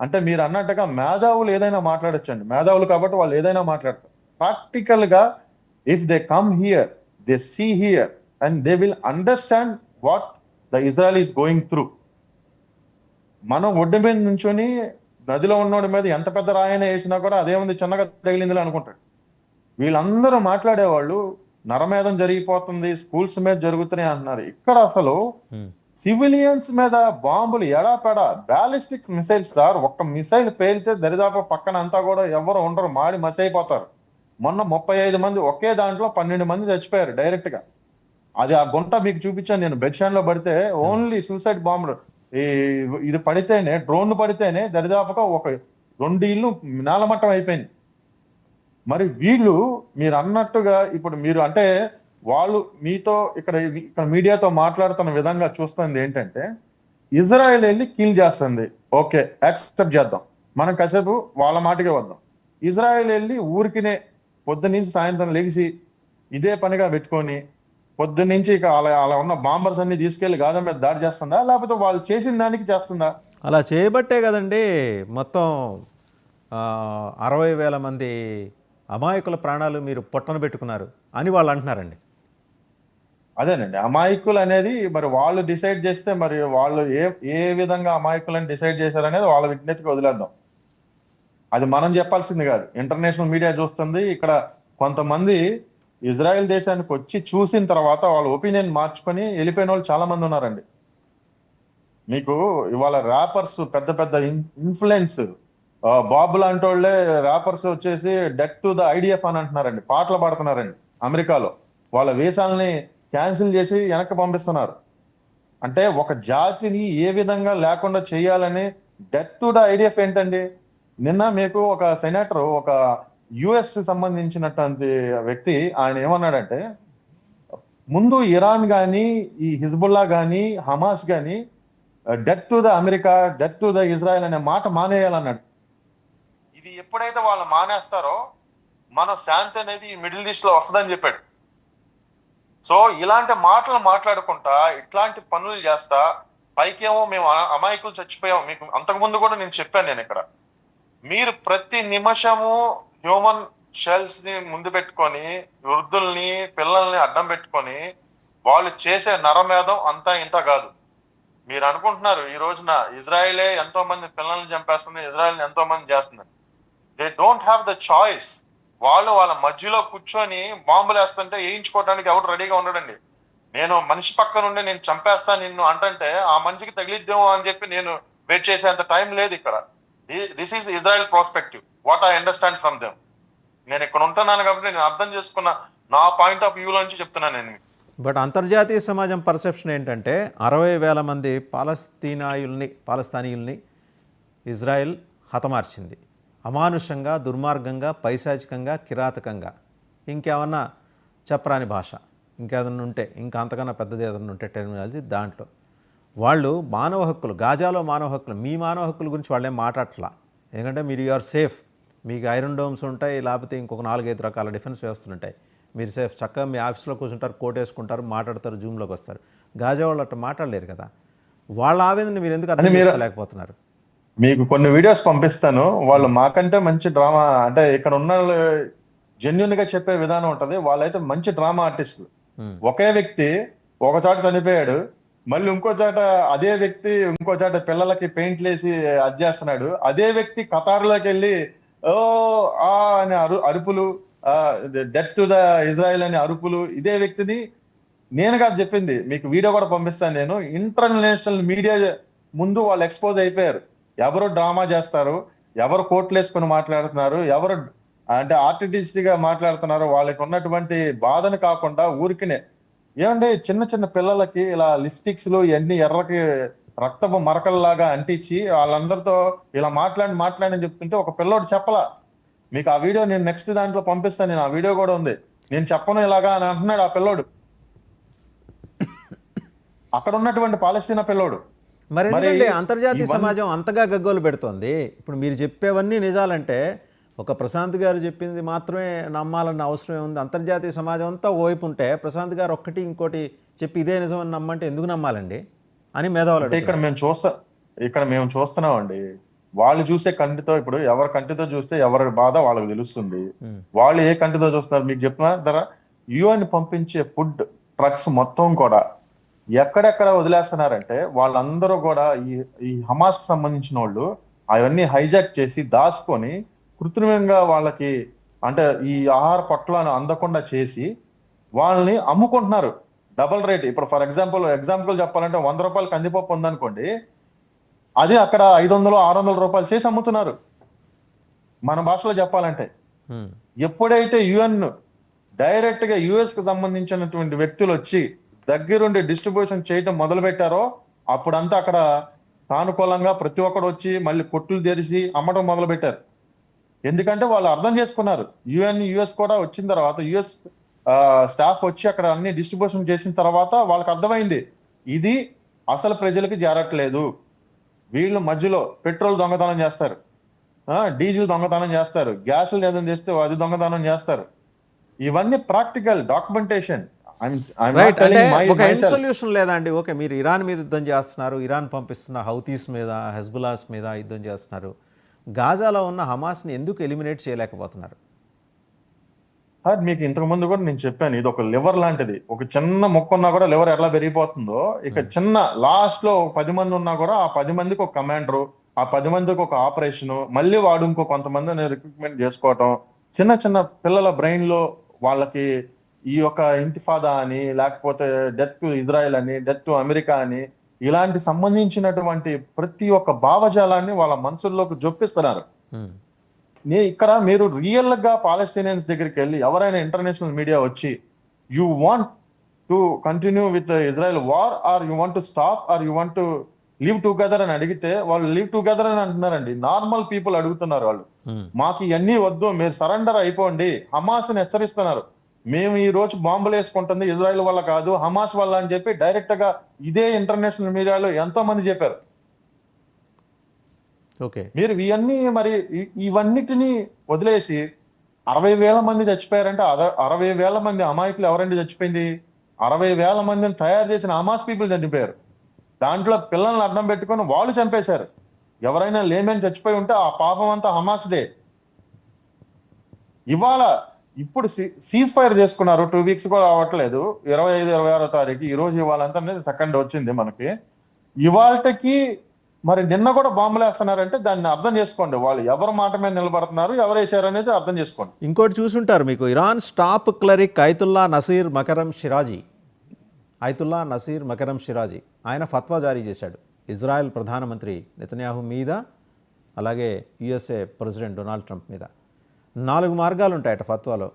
అంటే మీరు అన్నట్టుగా మేధావులు ఏదైనా మాట్లాడొచ్చండి. మేధావులు కాబట్టి వాళ్ళు ఏదైనా మాట్లాడతారు. ప్రాక్టికల్గా if they come here they see here and they will understand what the Israel is going through మనం ఒడ్డు మీద నుంచొని నదిలో ఉన్నోడి మీద ఎంత పెద్ద రాయన వేసినా కూడా అదేముంది చిన్నగా తగిలిందిలే అనుకుంటాడు. వీళ్ళందరూ మాట్లాడేవాళ్ళు నరమేధం జరిగిపోతుంది స్కూల్స్ మీద జరుగుతున్నాయి అంటున్నారు. ఇక్కడ అసలు సివిలియన్స్ మీద బాంబులు ఎడాపెడ బ్యాలిస్టిక్ మిసైల్స్ సార్. ఒక్క మిసైల్ పేలితే దరిదాపు పక్కన అంతా కూడా ఎవరు ఉండరు మాడి మసైపోతారు. మొన్న ముప్పై ఐదు మంది ఒకే దాంట్లో పన్నెండు మంది చచ్చిపోయారు డైరెక్ట్గా అది ఆ గుంట మీకు చూపించాను నేను బెడ్షాన్లో పడితే ఓన్లీ సూసైడ్ బాంబులు. ఈ ఇది పడితేనే డ్రోన్ పడితేనే దరిదాపుగా ఒక రెండు ఇల్లు నేలమట్టం అయిపోయింది. మరి వీళ్ళు మీరు అన్నట్టుగా ఇప్పుడు మీరు అంటే వాళ్ళు మీతో ఇక్కడ ఇక్కడ మీడియాతో మాట్లాడుతున్న విధంగా చూస్తుంది ఏంటంటే ఇజ్రాయెల్ వెళ్ళి కీల్ చేస్తుంది. ఓకే యాక్సెప్ట్ చేద్దాం. మనం కాసేపు వాళ్ళ మాటకే వద్దాం. ఇజ్రాయెల్ వెళ్ళి ఊరికినే పొద్దు నుంచి సాయంత్రం లెగిసి ఇదే పనిగా పెట్టుకొని పొద్దు నుంచి ఇక అలా అలా ఉన్న బాంబర్స్ అన్ని తీసుకెళ్ళి గాజా మీద దాడి చేస్తుందా? లేకపోతే వాళ్ళు చేసిన దానికి చేస్తుందా? అలా చేయబట్టే కదండి మొత్తం అరవై వేల మంది అమాయకుల ప్రాణాలు మీరు పొట్టన పెట్టుకున్నారు అని వాళ్ళు అంటున్నారండి. అదేనండి. అమాయకులు అనేది మరి వాళ్ళు డిసైడ్ చేస్తే మరి వాళ్ళు ఏ ఏ విధంగా అమాయకులను డిసైడ్ చేశారనేది వాళ్ళ విజ్ఞతకి వదిలేద్దాం. అది మనం చెప్పాల్సింది కాదు. ఇంటర్నేషనల్ మీడియా చూస్తుంది. ఇక్కడ కొంతమంది ఇజ్రాయెల్ దేశానికి వచ్చి చూసిన తర్వాత వాళ్ళ ఒపీనియన్ మార్చుకొని వెళ్ళిపోయిన వాళ్ళు చాలా మంది ఉన్నారండి. మీకు ఇవాళ ర్యాపర్స్ పెద్ద పెద్ద ఇన్ఫ్లుయెన్స్ బాబు లాంటి వాళ్ళే ర్యాపర్స్ వచ్చేసి డెట్ టు ద ఐడిఎఫ్ అని అంటున్నారండి. పాటలు పాడుతున్నారండి అమెరికాలో. వాళ్ళ వేషాలని క్యాన్సిల్ చేసి వెనక్కి పంపిస్తున్నారు. అంటే ఒక జాతిని ఏ విధంగా లేకుండా చేయాలని డెత్ టు ద ఐడిఎఫ్ ఏంటండి? నిన్న మీకు ఒక సెనేటర్ ఒక యుఎస్ సంబంధించినటువంటి వ్యక్తి ఆయన ఏమన్నాడంటే ముందు ఇరాన్ కానీ ఈ హిజ్బుల్లా కానీ హమాస్ కానీ death to the America death to the Israel అనే మాట మానేయాలన్నాడు. ఇది ఎప్పుడైతే వాళ్ళు మానేస్తారో మన శాంతి అనేది ఈ మిడిల్ ఈస్ట్లో వస్తుందని చెప్పాడు. సో ఇలాంటి మాటలు మాట్లాడుకుంటా ఇట్లాంటి పనులు చేస్తా పైకేమో మేము అమాయకులు చచ్చిపోయాం. మీకు అంతకుముందు కూడా నేను చెప్పాను నేను ఇక్కడ. మీరు ప్రతి నిమిషము హ్యూమన్ షెల్స్ని ముందు పెట్టుకొని వృద్ధుల్ని పిల్లల్ని అడ్డం పెట్టుకొని వాళ్ళు చేసే నరమేధం అంతా ఇంత కాదు. మీరు అనుకుంటున్నారు ఈ రోజున ఇజ్రాయిలే ఎంతో మంది పిల్లల్ని చంపేస్తుంది ఇజ్రాయెల్ ఎంతో మంది చేస్తుంది. They don't have the choice వాళ్ళు వాళ్ళ మధ్యలో కూర్చొని బాంబులు వేస్తుంటే వేయించుకోవడానికి ఎవరు రెడీగా ఉండడండి. నేను మనిషి పక్క నుండి నేను చంపేస్తాను నిన్ను అంటంటే ఆ మనిషికి తగిలిద్దేమో అని చెప్పి నేను వెయిట్ చేసేంత టైం లేదు ఇక్కడ. This is Israel prospective what I understand from them నేను ఇక్కడ ఉంటున్నాను కాబట్టి నేను అర్థం చేసుకున్న నా పాయింట్ ఆఫ్ వ్యూ నుంచి చెప్తున్నాను నేను బట్ అంతర్జాతీయ సమాజం పర్సెప్షన్ ఏంటంటే అరవై వేల మంది పాలస్తీనాయుల్ని పాలస్తానీయుల్ని ఇజ్రాయెల్ హతమార్చింది. అమానుషంగా దుర్మార్గంగా పైశాచికంగా కిరాతకంగా. ఇంకేమన్నా చెప్పరాని భాష. ఇంకేదన్నా ఉంటే ఇంకా అంతకన్నా పెద్దది ఏదన్నా ఉంటే టెర్మినాలజీ దాంట్లో. వాళ్ళు మానవ హక్కులు గాజాలో మానవ హక్కులు మీ మానవ హక్కుల గురించి వాళ్ళేం మాట్లాడట్లా? ఎందుకంటే మీరు యూఆర్ సేఫ్ మీకు ఐరన్ డోమ్స్ ఉంటాయి లేకపోతే ఇంకొక నాలుగైదు రకాల డిఫెన్స్ వ్యవస్థలు ఉంటాయి. మీరు సేఫ్ చక్కగా మీ ఆఫీస్లో కూర్చుంటారు కోట్ వేసుకుంటారు మాట్లాడతారు జూమ్లోకి వస్తారు. గాజా వాళ్ళు అట్లా మాట్లాడలేరు కదా. వాళ్ళ ఆవేదన మీరు ఎందుకు అర్థం చేసుకోలేకపోతున్నారు? మీకు కొన్ని వీడియోస్ పంపిస్తాను. వాళ్ళు మాకంటే మంచి డ్రామా అంటే ఇక్కడ ఉన్న జెన్యున్గా చెప్పే విధానం ఉంటది. వాళ్ళైతే మంచి డ్రామా ఆర్టిస్టులు. Hmm. ఒకే వ్యక్తి ఒక చోట చనిపోయాడు. మళ్ళీ ఇంకో చోట అదే వ్యక్తి ఇంకో చోట పిల్లలకి పెయింట్లు వేసి అది చేస్తున్నాడు. అదే వ్యక్తి కతార్లోకి వెళ్ళి ఓ ఆ అనే అరు అరుపులు డెత్ టు ద ఇజ్రాయెల్ అనే అరుపులు ఇదే వ్యక్తిని నేను కాదు చెప్పింది. మీకు వీడియో కూడా పంపిస్తాను నేను. ఇంటర్నేషనల్ మీడియా ముందు వాళ్ళు ఎక్స్పోజ్ అయిపోయారు. ఎవరు డ్రామా చేస్తారు? ఎవరు కోట్లు వేసుకొని మాట్లాడుతున్నారు? ఎవరు అంటే ఆర్టిటిస్ట్గా మాట్లాడుతున్నారు? వాళ్ళకి ఉన్నటువంటి బాధను కాకుండా ఊరికినే. ఏమంటే చిన్న చిన్న పిల్లలకి ఇలా లిప్స్టిక్స్లు ఇవన్నీ ఎర్రకి రక్తపు మరకల్లాగా అంటించి వాళ్ళందరితో ఇలా మాట్లాడి మాట్లాడని చెప్తుంటే ఒక పిల్లోడు చెప్పలా. మీకు ఆ వీడియో నేను నెక్స్ట్ దాంట్లో పంపిస్తాను నేను ఆ వీడియో కూడా ఉంది. నేను చెప్పను ఇలాగా అని అంటున్నాడు ఆ పిల్లోడు. అక్కడ ఉన్నటువంటి పాలస్తీనా పిల్లోడు. మరి అంతర్జాతీయ సమాజం అంతగా గగ్గోలు పెడుతోంది? ఇప్పుడు మీరు చెప్పేవన్నీ నిజాలంటే ఒక ప్రశాంత్ గారు చెప్పింది మాత్రమే నమ్మాలన్న అవసరం ఉంది అంతర్జాతీయ సమాజం అంతా ఓవైపు ఉంటే ప్రశాంత్ గారు ఒక్కటి ఇంకోటి చెప్పి ఇదే నిజం అని నమ్మంటే ఎందుకు నమ్మాలండి? అని మేధావులు ఇక్కడ. మేము చూస్తా ఇక్కడ మేము చూస్తున్నామండి. వాళ్ళు చూసే కంటితో ఇప్పుడు ఎవరి కంటితో చూస్తే ఎవరి బాధ వాళ్ళకి తెలుస్తుంది. వాళ్ళు ఏ కంటితో చూస్తున్నారు? మీకు చెప్పిన ధర యుఎన్ పంపించే ఫుడ్ ట్రక్స్ మొత్తం కూడా ఎక్కడెక్కడ వదిలేస్తున్నారంటే వాళ్ళందరూ కూడా ఈ ఈ హమాస్ సంబంధించిన వాళ్ళు అవన్నీ హైజాక్ చేసి దాచుకొని కృత్రిమంగా వాళ్ళకి అంటే ఈ ఆహార పొట్లాలను అందకుండా చేసి వాళ్ళని అమ్ముకుంటున్నారు. Double rate. ఇప్పుడు ఫర్ ఎగ్జాంపుల్ ఎగ్జాంపుల్ చెప్పాలంటే వంద రూపాయలు కందిపప్పు ఉందనుకోండి అది అక్కడ ఐదు వందలు ఆరు వందల రూపాయలు చేసి అమ్ముతున్నారు. మన భాషలో చెప్పాలంటే. ఎప్పుడైతే యుఎన్ డైరెక్ట్గా యుఎస్కి సంబంధించినటువంటి వ్యక్తులు వచ్చి దగ్గరుండి డిస్ట్రిబ్యూషన్ చేయటం మొదలు పెట్టారో అప్పుడంతా అక్కడ సానుకూలంగా ప్రతి ఒక్కడు వచ్చి మళ్ళీ కొట్లు తెరిచి అమ్మటం మొదలు పెట్టారు ఎందుకంటే వాళ్ళు అర్థం చేసుకున్నారు. యుఎన్ యుఎస్ కూడా వచ్చిన తర్వాత యుఎస్ స్టాఫ్ వచ్చి అక్కడ అన్ని డిస్ట్రిబ్యూషన్ చేసిన తర్వాత వాళ్ళకి అర్థమైంది. ఇది అసలు ప్రజలకి జారట్లేదు. వీళ్ళు మధ్యలో పెట్రోల్ దొంగతనం చేస్తారు. డీజిల్ దొంగతనం చేస్తారు. గ్యాసులు ఏదైనా చేస్తే అది దొంగతనం చేస్తారు. ఇవన్నీ ప్రాక్టికల్ డాక్యుమెంటేషన్. రైట్ అంటే ఒక ఎండ్ సొల్యూషన్ లేదా అండి ఓకే మీరు ఇరాన్ మీద యుద్ధం చేస్తున్నారు ఇరాన్ పంపిస్తున్న హౌతీస్ మీద హెజ్బులాస్ మీద యుద్ధం చేస్తున్నారు. గాజాలో ఉన్న హమాస్ని ఎందుకు ఎలిమినేట్ చేయలేకపోతున్నారు? సార్ మీకు ఇంతకు ముందు కూడా నేను చెప్పాను ఇది ఒక లివర్ లాంటిది. ఒక చిన్న మొక్క ఉన్నా కూడా లివర్ ఎట్లా పెరిగిపోతుందో ఇక చిన్న లాస్ట్లో ఒక పది మంది ఉన్నా కూడా ఆ పది మందికి ఒక కమాండరు ఆ పది మందికి ఒక ఆపరేషన్ మళ్ళీ వాడు ఇంకో కొంతమందిని రిక్రూట్మెంట్ చేసుకోవటం చిన్న చిన్న పిల్లల బ్రెయిన్లో వాళ్ళకి ఈ యొక్క ఇంతిఫాదా అని లేకపోతే డెత్ టు ఇజ్రాయెల్ అని డెత్ టు అమెరికా అని ఇలాంటి సంబంధించినటువంటి ప్రతి ఒక్క భావజాలాన్ని వాళ్ళ మనసుల్లోకి జొప్పిస్తున్నారు నే ఇక్కడ మీరు రియల్గా పాలస్తీనియన్స్ దగ్గరికి వెళ్ళి ఎవరైనా ఇంటర్నేషనల్ మీడియా వచ్చి you want to continue with Israel war or you want to stop or you want to live together అని అడిగితే వాళ్ళు లివ్ టుగెదర్ అని అంటున్నారండి. నార్మల్ పీపుల్ అడుగుతున్నారు వాళ్ళు. మాకు ఇవన్నీ వద్దు మీరు సరెండర్ అయిపోండి. హమాస్ని హెచ్చరిస్తున్నారు. మేము ఈ రోజు బాంబులు వేసుకుంటుంది ఇజ్రాయెల్ వల్ల కాదు హమాస్ వల్ల అని చెప్పి డైరెక్ట్గా ఇదే ఇంటర్నేషనల్ మీడియాలో ఎంతో మంది చెప్పారు. ఓకే. మీరు ఇవన్నీ మరి ఇవన్నిటిని వదిలేసి అరవై వేల మంది చచ్చిపోయారంటే అద- అరవై వేల మంది అమాయకులు ఎవరండి చచ్చిపోయింది? అరవై వేల మందిని తయారు చేసిన అమాస్ పీపుల్ చనిపోయారు. దాంట్లో పిల్లల్ని అడ్డం పెట్టుకొని వాళ్ళు చంపేశారు. ఎవరైనా లేమని చచ్చిపోయి ఉంటే ఆ పాపం అంతా హమాస్దే. ఇవాళ ఇప్పుడు సీజ్ ఫైర్ చేసుకున్నారు. టూ వీక్స్ కూడా అవ్వట్లేదు. ఇరవై ఐదు ఇరవై ఆరో తారీఖు ఈ రోజు ఇవాళంతా సెకండ్ వచ్చింది మనకి. ఇవాళకి మరి నిన్న కూడా బాంబులు వేస్తున్నారంటే దాన్ని అర్థం చేసుకోండి. వాళ్ళు ఎవరి మాట మీద నిలబడుతున్నారు ఎవరు వేశారు అనేది అర్థం చేసుకోండి. ఇంకోటి చూసుంటారు మీకు. Iran stop cleric Ayatollah Naser Makarem Shirazi. Ayatollah Naseer Makarem షిరాజీ. ఆయన ఫత్వా జారీ చేశాడు. ఇజ్రాయెల్ ప్రధానమంత్రి నెతన్యాహు మీద అలాగే యుఎస్ఏ ప్రెసిడెంట్ డొనాల్డ్ ట్రంప్ మీద. నాలుగు మార్గాలు ఉంటాయట ఫత్వాలో.